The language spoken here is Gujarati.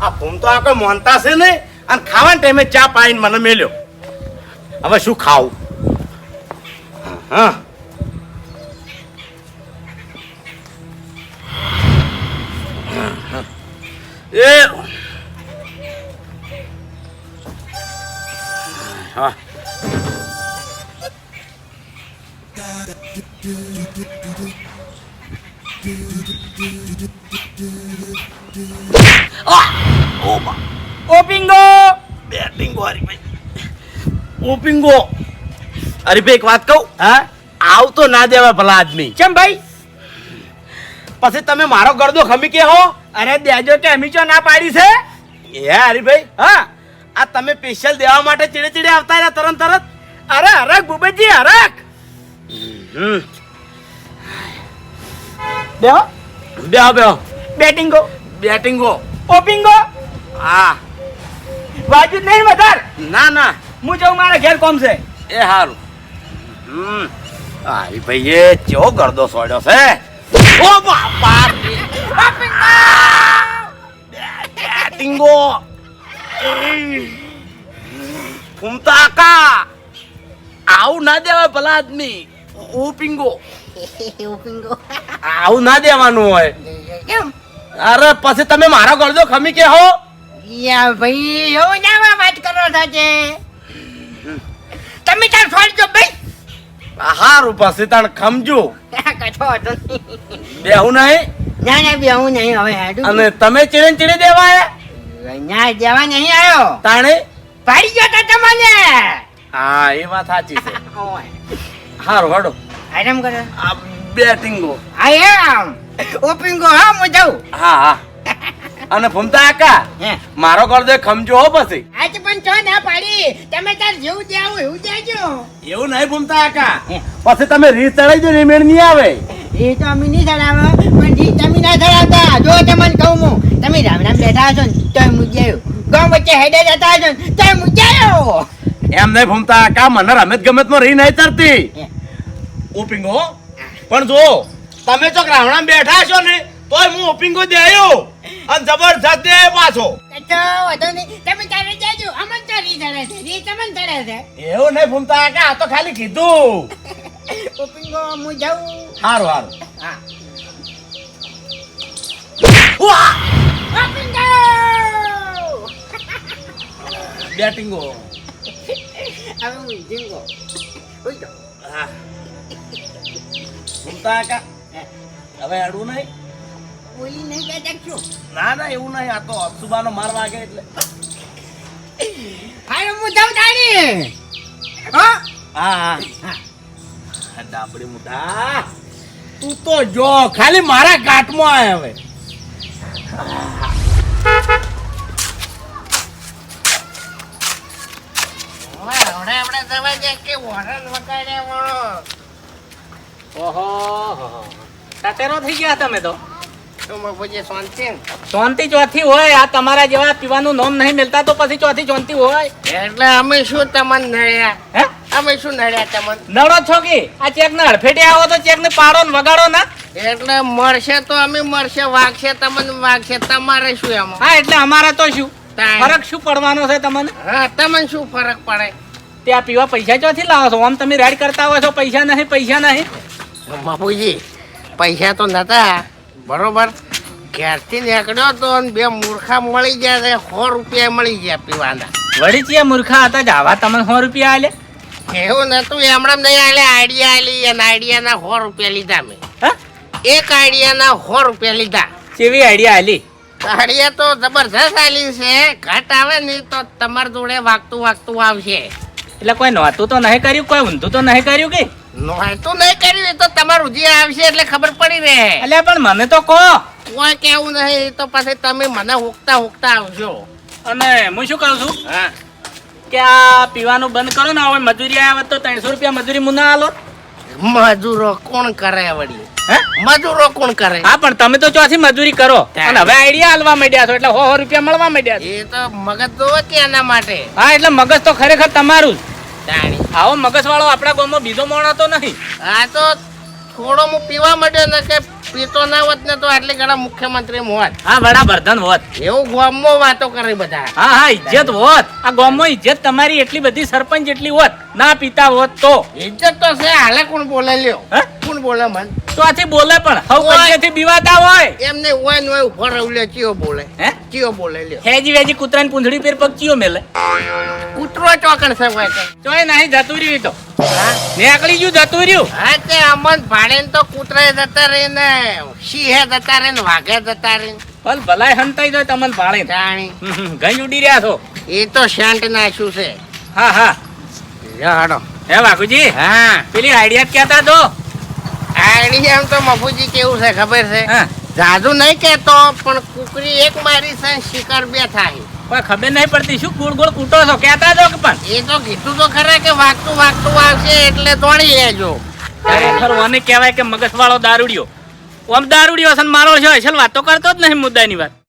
આ ફૂમ તો આ કોઈ મોનતા છે નહીં અને ખાવાના ટાઈમે ચા પાઈને મને મેલ્યો. હવે શું ખાવું? હા. એ. હા. ઓ પિંગો! બેટિંગો હરીભાઈ ઓ પિંગો! હરીભાઈ એક વાત કહું? હા? આવતો ના દેવા ભલા આદમી. કેમ ભાઈ? પછી તમે મારો ગરદો ખમી કે હો? અરે દેજો કે અમી ચો ના પાડી છે? એ હરીભાઈ હા. આ તમે સ્પેશિયલ દેવા માટે ચીડે ચીડે આવતા રહ્યા તરત તરત? અરે હરક ભૂપેજી હરક હમ. બેહો. બેહો બેહો. બેટિંગો. બેટિંગો. ઓપિંગો હા. વાજુ નહીં વધાર? ના ના. હું જાઉં મારા ઘેર કોમ છે. એ હારું. હમ. આરી એ ચેવો ગરદો સોડ્યો છે. ઓ બાપા. બેટિંગો. ફૂમતા કા આવું ના દેવાય ભલા આદમી. ઓ પિંગો આવું ના દેવાનું હોય. કેમ? અરે પછી તમે મારો ગરદો ખમી કે હો? યા ભાઈ એવું જાવા વાત કરો સાચે તમે તાર છોડજો ભાઈ. હારું પછી તણ ખમજો. કછો હતો. બેહું નહીં? ના ના બે હું નહીં હવે હાડું. અને તમે ચીડે ચીડે દેવાય? ના દેવા નહીં આવ્યો. તાણે? પાડી ગયો તો તમને હા એ વાત સાચી છે. ઓય. હારું હડો. આરામ કરો? આ બેટિંગો આઈ એમ? ઓપિંગો હા હું જાઉં. હા હા. અને ફૂમતા આકા હે. મારો કરદો ખમજો હો પછી. આજ પણ છો ના પાડી. તમે તાર જેવું દેવું એવું દેજો એવું નહીં ફૂમતા આકા પછી તમે રીત ચડાઈ દો ને મેળ નહીં આવે. એ તો અમે નહીં ચડાવો પણ જી તમે ના ચડાવતા. જો તમને કહું હું તમે રામ રામ બેઠા છો ને તોય મુજાયો ગામ વચ્ચે હેડે જતા છો ને તોય મુજાયો એમ નહીં ભમતા કા મને રમત ગમતમાં રહી નહીં તરતી. ઓપિંગો પણ જો તમે ચોક રાવણા બેઠા છો ને તોય હું ઓપિંગો દેયો. અને જબરજસ્ત દે પાછો. તો વધો નહીં. તમે તારે જાજો અમન રી ચડે છે. રી તમને છે. એવું નહીં ભૂમતા કે આ તો ખાલી કીધું. ઓપિંગો હું જાઉં. હારું હારું. હા. ઉઆ! ઓપિંગો બેટિંગો હવે હું જીંગો ઉઈ જાઓ. હા ફૂમતા આકા હવે અડવું નહીં બોલી નહીં કે દેખશું ના ના એવું નહીં આ તો અસુબાનો માર વાગે એટલે હાલો હું જાઉં તાણી હા હા હા, ડાબડી મુઢા તું તો જો ખાલી મારા ગાંઠમાં આવે હવે હમણાં આપણે કે વરણ વગાડે વળો. ઓહો ટટેરો થઈ ગયા તમે તો. તો શાંતિ શાંતિ ચોથી હોય આ તમારા જેવા પીવાનું નોમ નહીં મિલતા તો પછી ચોથી શાંતિ હોય. એટલે અમે શું તમને નડ્યા? હે? અમે શું નડ્યા તમને? નડો છો કે? આ ચેક ને હડફેટે આવો તો ચેક ને પાડો ને વગાડો ના. એટલે મળશે તો અમે મળશે વાગશે તમને વાગશે. તમારે શું એમાં? હા એટલે અમારે તો શું? ફરક શું પડવાનો છે તમને? હા તમને શું ફરક પડે? ત્યાં પીવા પૈસા ક્યાંથી લાવો છો આમ તમે રેડ કરતા હોય છો પૈસા નહીં પૈસા નહીં. બાપુજી પૈસા તો નતા બરોબર? ઘેરથી નીકળ્યો તો બે મૂર્ખા મળી ગયા છે સો રૂપિયા મળી ગયા પીવાના. વળી ચિયા મૂર્ખા હતા જાવા તમને સો રૂપિયા આલે? એવું નતું એમણે નહીં આલે આઈડિયા આલી અને આઈડિયાના સો રૂપિયા લીધા મેં. હા? એક આઈડિયાના સો રૂપિયા લીધા. કેવી આઈડિયા આલી? આઈડિયા તો જબરજસ્ત આલી છે ઘટ આવે નહીં તો તમારા જોડે વાગતું વાગતું આવશે. એટલે કોઈ નહોતું તો નહીં કર્યું કોઈ ઊંધું તો નહીં કર્યું કે? નહોતું નહીં કર્યું એ તો તમારું જે આવશે એટલે ખબર પડી રહે. એટલે પણ મને તો કહો. કોઈ કેવું નહીં એ તો પછી તમે મને હુકતા હુકતા આવજો. અને હું શું કહું છું? હા. કે આ પીવાનું બંધ કરો ને હવે મજૂરી હોત તો ત્રણસો રૂપિયા મજૂરી મુના આલો. મજૂરો કોણ કરે વળી? હે? મજૂરો કોણ કરે? હા પણ તમે તો ચોથી મજૂરી કરો. અને હવે આઈડિયા હાલવા માંડ્યા છો એટલે સો હો રૂપિયા મળવા માંડ્યા છે. એ તો મગજ તો કે એના માટે? હા એટલે મગજ તો ખરેખર તમારું જ. આવો મગજ વાળો આપણા ગામમાં બીજો મોણ હતો નહીં. આ તો થોડો હું પીવા માંડ્યો ને કે પીતો ના હોત ને તો આટલી ઘણા મુખ્યમંત્રી હોત. હા વડાપ્રધાન હોત. એવું ગામમાં વાતો કરે બધા. હા હા ઇજ્જત હોત. આ ગામમાં ઇજ્જત તમારી એટલી બધી સરપંચ જેટલી હોત ના પીતા હોત તો. ઇજ્જત તો છે હાલે કોણ બોલે લ્યો? કોણ બોલે મન? તો આથી બોલે પણ હવે બીવાતા હોય. એમને હોય ને હોય ઊભો રહ્યું લ્યો ચિયો બોલે. હે? ચિયો બોલે લ્યો. હેજી વેજી કૂતરાની પૂંછડી પર પગ મેલે. કૂતરો ચોકણ છે હોય તો. ચોય નહીં જતું રહ્યું તો હા? નીકળી ગયું જતું રહ્યું હા તે અમન ભાડે ને તો કૂતરાએ જતા રહે ને સિંહે જતા રહે ને વાઘે જતા રહે પણ ભલ ભલાય હંતાઈ જાય તમને ભાડે જાણી. ગઈ ઉડી રહ્યા છો. એ તો શાંત નાખ્યું છે. હા હા. હાડો. હે વાઘુજી. હા. પેલી આઈડિયા કહેતા તો. આઈડિયા એમ તો મફુજી કેવું છે ખબર છે? હા. જાદુ નહીં કેતો પણ કુકરી એક મારી છે શિકાર બે થાય. પણ ખબર નહીં પડતી શું ગોળ ગોળ કૂટો છો કહેતા તો પણ. એ તો કીધું તો ખરા કે વાગતું વાગતું આવશે એટલે દોડી લેજો. ખરેખર મને કહેવાય કે મગજવાળો દારૂડિયો. ઓમ દારૂડિયો છે મારો છે વાતો કરતો જ નહીં મુદ્દાની વાત.